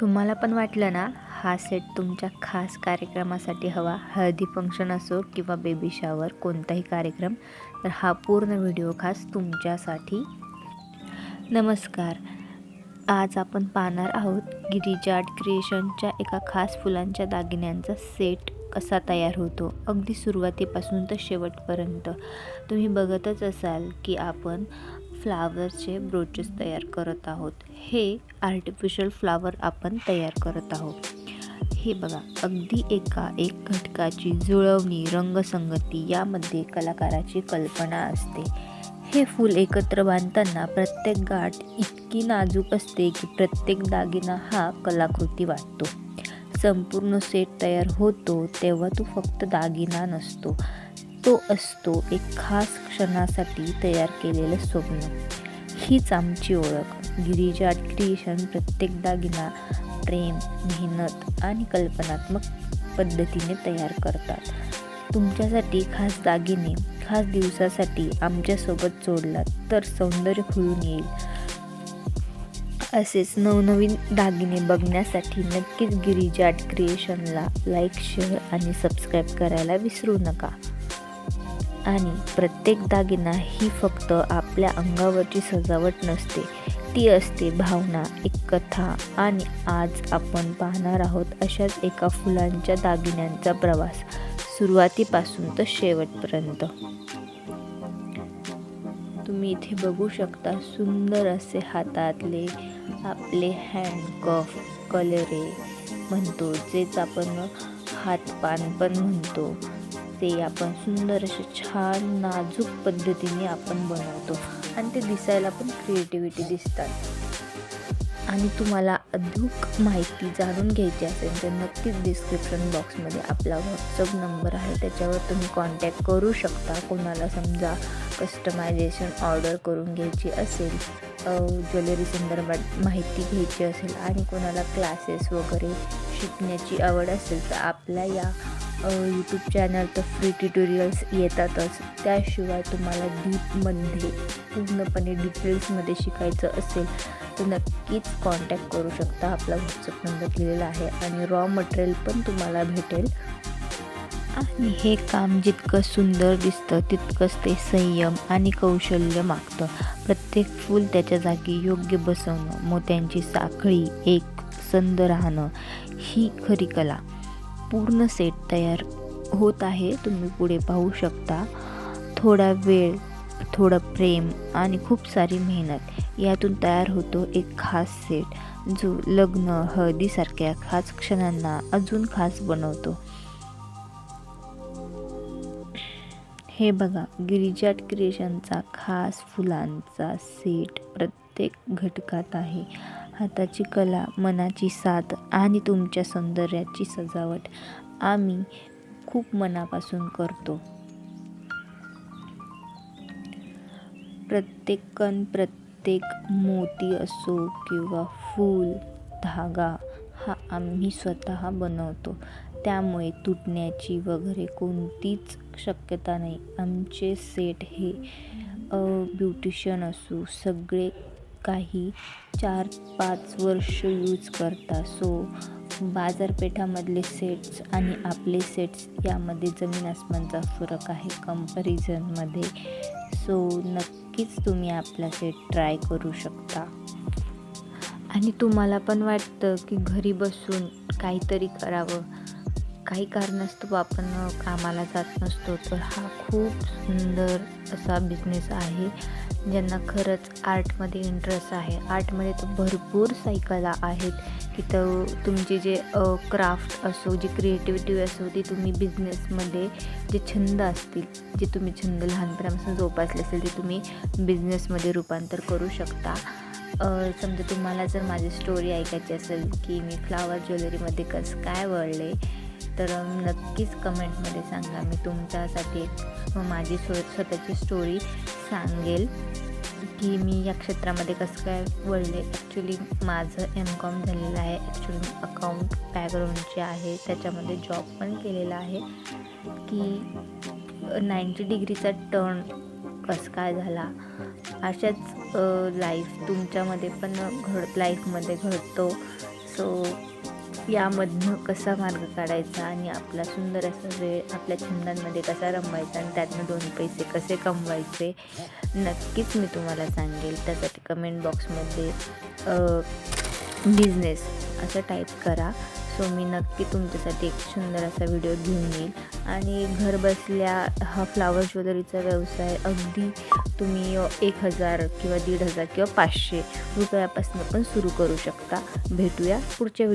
तुम्हाला पण वाटलं ना हा सेट तुमच्या खास कार्यक्रमासाठी हवा. हळदी फंक्शन असो किंवा बेबी शावर कोणताही कार्यक्रम तर हा पूर्ण व्हिडिओ खास तुमच्यासाठी. नमस्कार. आज आपण पाहणार आहोत गिरिजा आर्ट क्रिएशनच्या एका खास फुलांच्या दागिन्यांचा सेट कसा तयार होतो. अगदी सुरुवातीपासून तर शेवटपर्यंत. तुम्ही बघतच असाल की आपण फ्लावरचे ब्रोचेस तयार करत आहोत. हे आर्टिफिशियल फ्लावर आपण तयार करत आहोत. हे बघा अगदी एका एक घटकाची जुळवणी रंगसंगती यामध्ये कलाकाराची कल्पना असते. हे फूल एकत्र बांधताना प्रत्येक गाठ इतकी नाजूक असते की प्रत्येक दागिना हा कलाकृती वाटतो. संपूर्ण सेट तयार होतो तेव्हा तो फक्त दागिना नसतो. तो असतो एक खास क्षणासाठी तयार केलेलं स्वप्न. हीच आमची ओळख. गिरीजा क्रिएशन प्रत्येक दागिना प्रेम मेहनत आणि कल्पनात्मक पद्धतीने तयार करतात. तुमच्यासाठी खास दागिने खास दिवसासाठी आमच्यासोबत जोडलात तर सौंदर्य खुलून येईल. असेच नवनवीन दागिने बघण्यासाठी नक्कीच गिरिजा आर्ट क्रिएशनला लाईक शेअर आणि सबस्क्राईब करायला विसरू नका. आणि प्रत्येक दागिना ही फक्त आपल्या अंगावरची सजावट नसते ती असते भावना एक कथा आणि आज आपण पाहणार आहोत अशाच एका फुलांच्या दागिन्यांचा प्रवास. सुरुवातीपासून तर शेवटपर्यंत. तुम्ही इथे बघू शकता सुंदर असे हातातले आपले हँडकफ कलरे म्हणतो जेच आपण हातपान पण म्हणतो. ते आपण सुंदर असे छान नाजूक पद्धतीने आपण बनवतो. आणि ते दिसायला पण क्रिएटिव्हिटी दिसतात. आणि तुम्हाला अधिक माहिती जाणून घ्यायची असेल तर नक्कीच डिस्क्रिप्शन बॉक्समध्ये आपला व्हॉट्सअप नंबर आहे. त्याच्यावर तुम्ही कॉन्टॅक्ट करू शकता. कोणाला समजा कस्टमायझेशन ऑर्डर करून घ्यायची असेल ज्वेलरी संदर्भात माहिती घ्यायची असेल आणि कोणाला क्लासेस वगैरे शिकण्याची आवड असेल तर आपल्या या यूट्यूब चॅनल तर फ्री ट्युटोरियल्स येतातच. त्याशिवाय तुम्हाला डीपमध्ये पूर्णपणे डिटेल्समध्ये शिकायचं असेल तर नक्कीच कॉन्टॅक्ट करू शकता. आपला व्हॉट्सअप नंबर दिलेला आहे आणि रॉ मटेरियल पण तुम्हाला भेटेल. आणि हे काम जितकं सुंदर दिसतं तितकंच ते संयम आणि कौशल्य मागतं. प्रत्येक फूल त्याच्या जागी योग्य बसवणं मोत्यांची साखळी एक संद राहणं ही खरी कला. पूर्ण सेट तयार होत आहे तुम्ही पुढे पाहू शकता. थोडा वेळ थोडं प्रेम आणि खूप सारी मेहनत यातून तयार होतो एक खास सेट जो लग्न हळदीसारख्या खास क्षणांना अजून खास बनवतो. हे बघा गिरिजाट क्रिएशनचा खास फुलांचा सेट प्रत्येक घटकात आहे. हाताची कला मनाची साथ आणि तुमच्या सौंदर्याची सजावट आम्ही खूप मनापासून करतो. प्रत्येक कण प्रत्येक मोती असो किंवा फूल धागा हा आम्ही स्वतः बनवतो. त्यामुळे तुटण्याची वगैरे कोणतीच शक्यता नाही. आमचे सेट हे ब्युटिशियन असू सगळे काही चार पाच वर्ष यूज करता सो बाजारपेठामधले सेट्स आणि आपले सेट्स यामध्ये जमीन आसमानचा फरक आहे कंपॅरिझनमध्ये सो नक्की नक्कीच तुम्ही आपला सेट ट्राय करू शकता. आणि तुम्हाला पण वाटतं की घरी बसून काहीतरी करावं. काही कारणास्तव आपण कामाला जात नसतो. तर हा खूप सुंदर असा बिझनेस आहे ज्यांना खरंच आर्टमध्ये इंटरेस्ट आहे. आर्टमध्ये तर भरपूर सायकला आहेत की तर तुमची जे क्राफ्ट असो जी क्रिएटिव्हिटी असो ती तुम्ही बिझनेसमध्ये जे छंद असतील जे तुम्ही छंद लहानपणापासून जोपासले असेल ते तुम्ही बिझनेसमध्ये रूपांतर करू शकता. समजा तुम्हाला जर माझी स्टोरी ऐकायची असेल की मी फ्लावर ज्वेलरीमध्ये कसं काय वळले तर नक्कीच कमेंटमध्ये सांगा. मी तुमच्यासाठी व माझी स्व स्वतःची स्टोरी सांगेल की मी या क्षेत्रामध्ये कसं काय वळले. ॲक्च्युली माझं एम कॉम झालेलं आहे. ॲक्च्युली अकाउंट बॅकग्राऊंडचे आहे. त्याच्यामध्ये जॉब पण केलेला आहे. की नाईंटी डिग्रीचा टर्न कसं काय झाला? अशाच लाईफ तुमच्यामध्ये पण घड लाईफमध्ये घडतो. सो यामधनं कसा मार्ग काढायचा आणि आपला सुंदर असा वेळ आपल्या छंदांमध्ये कसा रमवायचा आणि त्यातनं दोन पैसे कसे कमवायचे नक्कीच मी तुम्हाला सांगेल. त्यासाठी कमेंट बॉक्समध्ये बिझनेस असं टाईप करा. सो मी नक्की तुमच्यासाठी एक सुंदर असा व्हिडिओ घेऊन येईल. आणि घर बसल्या हा फ्लावर ज्वेलरीचा व्यवसाय अगदी तुम्ही एक हजार किंवा दीड हजार किंवा पाचशे रुपयापासून पण सुरू करू शकता. भेटूया पुढच्या व्हिडिओ